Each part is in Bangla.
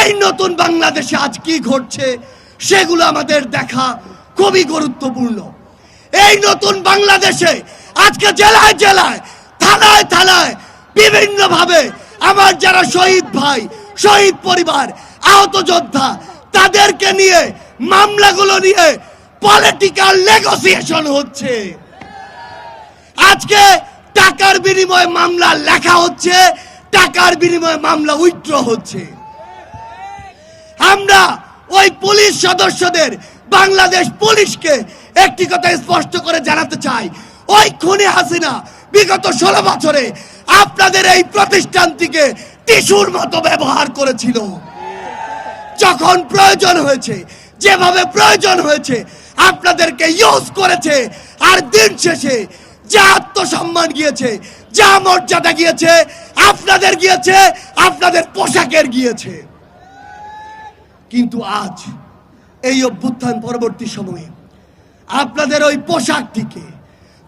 এই নতুন বাংলাদেশে আজ কি ঘটছে সেগুলো আমাদের দেখা খুবই গুরুত্বপূর্ণ। এই নতুন বাংলাদেশে আজকে জেলায় জেলায়, থানায় থানায় বিভিন্ন ভাবে আমার যারা শহীদ ভাই, শহীদ পরিবার, আহত যোদ্ধা, তাদেরকে নিয়ে মামলাগুলো নিয়ে পলিটিক্যাল নেগোসিয়েশন হচ্ছে। আজকে টাকার বিনিময়ে মামলা লেখা হচ্ছে, টাকার বিনিময়ে মামলা উইথড্র হচ্ছে। আমরা ওই পুলিশ সদস্যদের বাংলাদেশ পুলিশকে একটি কথা স্পষ্ট করে জানাতে চাই। ওই খুনি হাসিনা বিগত ষোলো বছরে আপনাদের এই প্রতিষ্ঠানটিকে টিস্যুর মতো ব্যবহার করেছিল। যখন প্রয়োজন হয়েছে, যেভাবে প্রয়োজন হয়েছে, আপনাদেরকে ইউজ করেছে, আর দিন শেষে যা আত্মসম্মান গিয়েছে, যা মর্যাদা গিয়েছে, আপনাদের গিয়েছে, আপনাদের পোশাকের গিয়েছে। কিন্তু আজ, এই অভ্যুত্থান পরবর্তী সময়ে, আপনাদের ওই পোশাকটিকে,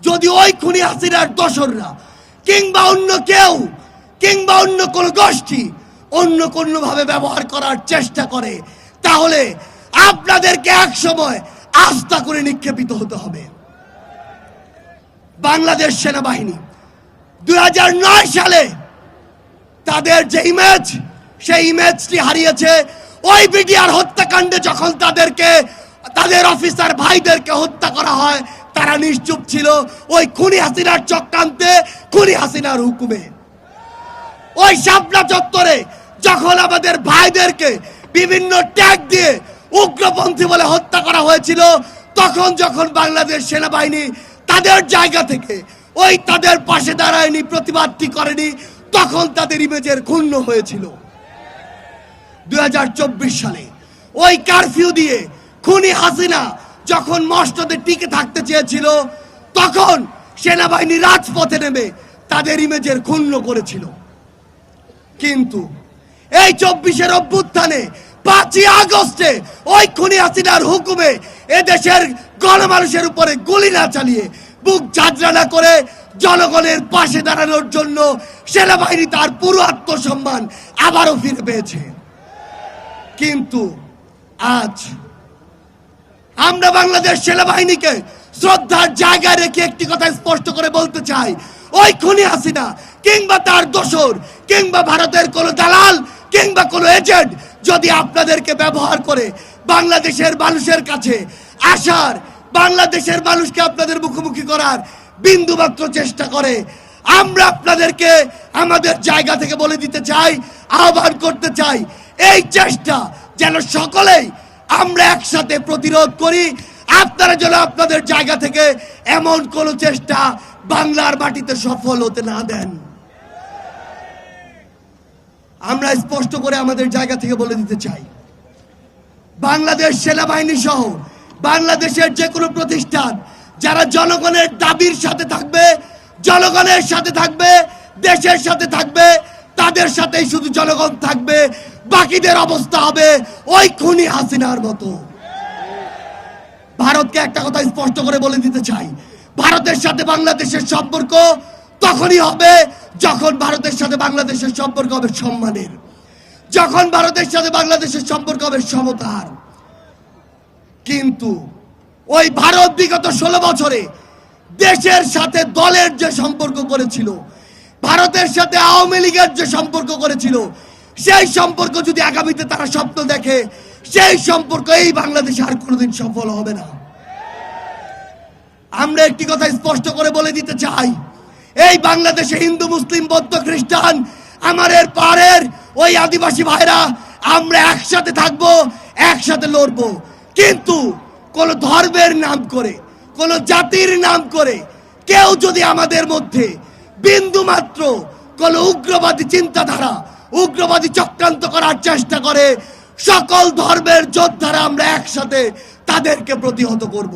যদি ওই খুনি হাসিনার দোসররা, কিংবা অন্য কেউ, কিংবা অন্য কোন গোষ্ঠী, অন্য কোনো ভাবে ব্যবহার করার চেষ্টা করে, তাহলে আপনাদেরকে এক সময় আস্থা করে নিক্ষেপিত হতে হবে। বাংলাদেশ সেনাবাহিনী, দুই হাজার নয় সালে তাদের যে ইমেজ সেই ইমেজটি হারিয়েছে ওই বিডিআর হত্যাকাণ্ডে যখন তাদেরকে, তাদের অফিসার ভাইদেরকে হত্যা করা হয়, তারা নিশ্চুপ ছিল। ওই খুনি হাসিনার চক্রান্তে, খুনি হাসিনার হুকুমে। ওই শাপলা চত্বরে যখন আমাদের ভাইদেরকে বিভিন্ন ট্যাগ দিয়ে উগ্রপন্থী বলে হত্যা করা হয়েছিল, তখন যখন বাংলাদেশ সেনাবাহিনী তাদের জায়গা থেকে ওই তাদের পাশে দাঁড়ায়নি প্রতিবাদটি করেনি, তখন তাদের ইমেজের ক্ষুণ্ণ হয়েছিল। দুই হাজার চব্বিশ সালে। ওই কারফিউ দিয়ে খুনি হাসিনা যখন মস্টতে টিকে থাকতে চেয়েছিল, তখন সেনাবাহিনী রাজপথে নেমে তাদের ইমেজের ক্ষুণ্ণ করেছিল। কিন্তু এই চব্বিশের অভ্যুত্থানে পাঁচই আগস্টে ওই খুনি হাসিনার হুকুমে এদেশের গণমানুষের উপরে গুলি না চালিয়ে বুক ঝাঁঝরা করে জনগণের পাশে দাঁড়ানোর জন্য সেনাবাহিনী তার পুরো আত্মসম্মান আবারও ফিরে পেয়েছে। কিন্তু আজ আমরা বাংলাদেশ সেনাবাহিনীকে শ্রদ্ধার জায়গায় রেখে একটি কথা স্পষ্ট করে বলতে চাই। ওই খুনি হাসিনা কিংবা তার দোসর কিংবা ভারতের কোন দালাল কিংবা কোন এজেন্ট যদি আপনাদেরকে ব্যবহার করে বাংলাদেশের মানুষের কাছে আসার, বাংলাদেশের মানুষকে আপনাদের মুখোমুখি করার বিন্দুমাত্র চেষ্টা করে, আমরা আপনাদেরকে আমাদের জায়গা থেকে বলে দিতে চাই, আহ্বান করতে চাই এই চেষ্টা যেন সকলেই আমরা একসাথে প্রতিরোধ করি। আপনারা যেন আপনাদের জায়গা থেকে এমন কোন চেষ্টা বাংলার মাটিতে সফল হতে না দেন। আমরা স্পষ্ট করে আমাদের জায়গা থেকে বলে দিতে চাই। বাংলাদেশ সেনাবাহিনী সহ বাংলাদেশের যে কোনো প্রতিষ্ঠান, যারা জনগণের দাবির সাথে থাকবে, জনগণের সাথে থাকবে, দেশের সাথে থাকবে, তাদের সাথেই শুধু জনগণ থাকবে বাকিদের অবস্থা হবে ওই খুনি হাসিনার মতো। ভারতকে একটা কথা স্পষ্ট করে বলে দিতে চাই। ভারতের সাথে বাংলাদেশের সম্পর্ক তখনই হবে যখন ভারতের সাথে বাংলাদেশের সম্পর্ক হবে সম্মানের। যখন ভারতের সাথে বাংলাদেশের সম্পর্ক হবে সমতার। কিন্তু ওই ভারত বিগত ষোলো বছরে দেশের সাথে দলের যে সম্পর্ক করেছিল, ভারতের সাথে আওয়ামী লীগের যে সম্পর্ক করেছিল সেই সম্পর্ক যদি আগামীতে তারা স্বপ্ন দেখে, সেই সম্পর্ক এই বাংলাদেশে আর কোনোদিন সফল হবে না। আমরা একটি কথা স্পষ্ট করে বলে দিতে চাই, এই বাংলাদেশে হিন্দু, মুসলিম, বৌদ্ধ, খ্রিস্টান, আমার এর পাড়ের ওই আদিবাসী ভাইরা, আমরা একসাথে থাকব, একসাথে লড়বো। কিন্তু কোন ধর্মের নাম করে, কোন জাতির নাম করে, কেউ যদি আমাদের মধ্যে বিন্দু মাত্র কোন উগ্রবাদী চিন্তাধারা উগ্রবাদী চক্রান্ত করার চেষ্টা করে সকল ধর্মের যোদ্ধারা আমরা একসাথে তাদেরকে প্রতিহত করব।